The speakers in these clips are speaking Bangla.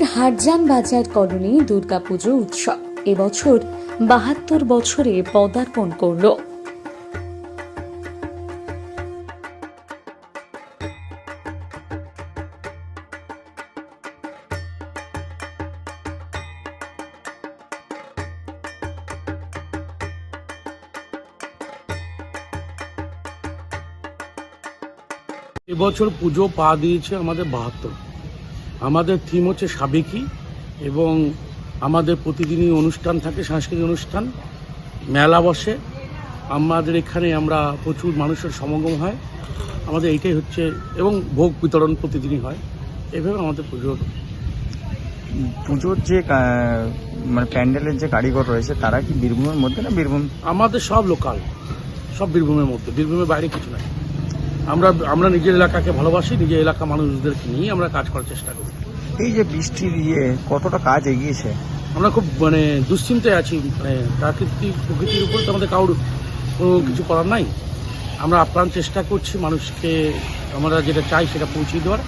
হারজান বাজার কলোনি দুর্গাপুজো উৎসব। এবছর বাহাত্তর বছরে পদার্পণ করল। এবছর পুজো পা দিয়েছে আমাদের বাহাত্তর। আমাদের থিম হচ্ছে সাবেকি এবং আমাদের প্রতিদিনই অনুষ্ঠান থাকে সাংস্কৃতিক অনুষ্ঠান। মেলা বসে। আমাদের এখানে আমরা প্রচুর মানুষের সমাগম হয়। আমাদের এইটাই হচ্ছে এবং ভোগ বিতরণ প্রতিদিনই হয়। এভাবে আমাদের পুজোর পুজোর যে মানে প্যান্ডেলের যে কারিগর রয়েছে তারা কি বীরভূমের মধ্যে না বীরভূম? আমাদের সব লোকাল সব বীরভূমের মধ্যে। বীরভূমের বাইরে কিছু নাই। আমরা আমরা নিজের এলাকাকে ভালোবাসি নিজের এলাকা মানুষদেরকে নিয়ে আমরা কাজ করার চেষ্টা করি। এই যে বৃষ্টির ইয়ে কতটা কাজ এগিয়েছে? আমরা খুব মানে দুশ্চিন্তায় আছি মানে প্রাকৃতিক প্রকৃতির উপর তো আমাদের কারোর কোনো কিছু করার নাই। আমরা আপ্রাণ চেষ্টা করছি মানুষকে আমরা যেটা চাই সেটা পৌঁছে দেওয়ার।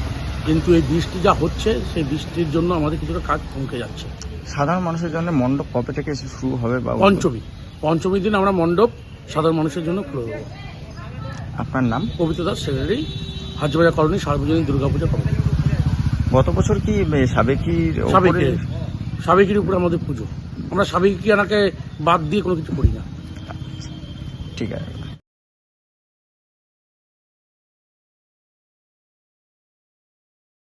কিন্তু এই বৃষ্টি যা হচ্ছে সেই বৃষ্টির জন্য আমাদের কিছুটা কাজ থমকে যাচ্ছে। সাধারণ মানুষের জন্য মণ্ডপ কবে থেকে শুরু হবে বা পঞ্চমী। পঞ্চমীর দিন আমরা মণ্ডপ সাধারণ মানুষের জন্য খুলে দেবো। আপনার নাম? পবিত্র দাস সেক্রেটারি হাজবাজার কলোনি সার্বজনীন দুর্গাপূজা কমিটি। গত বছর কি সাবেকির সাবেকের সাবেকের উপরে আমাদের পুজো। আমরা সাবেকি আনাকে বাদ দিয়ে কোনো কিছু করি না। ঠিক আছে।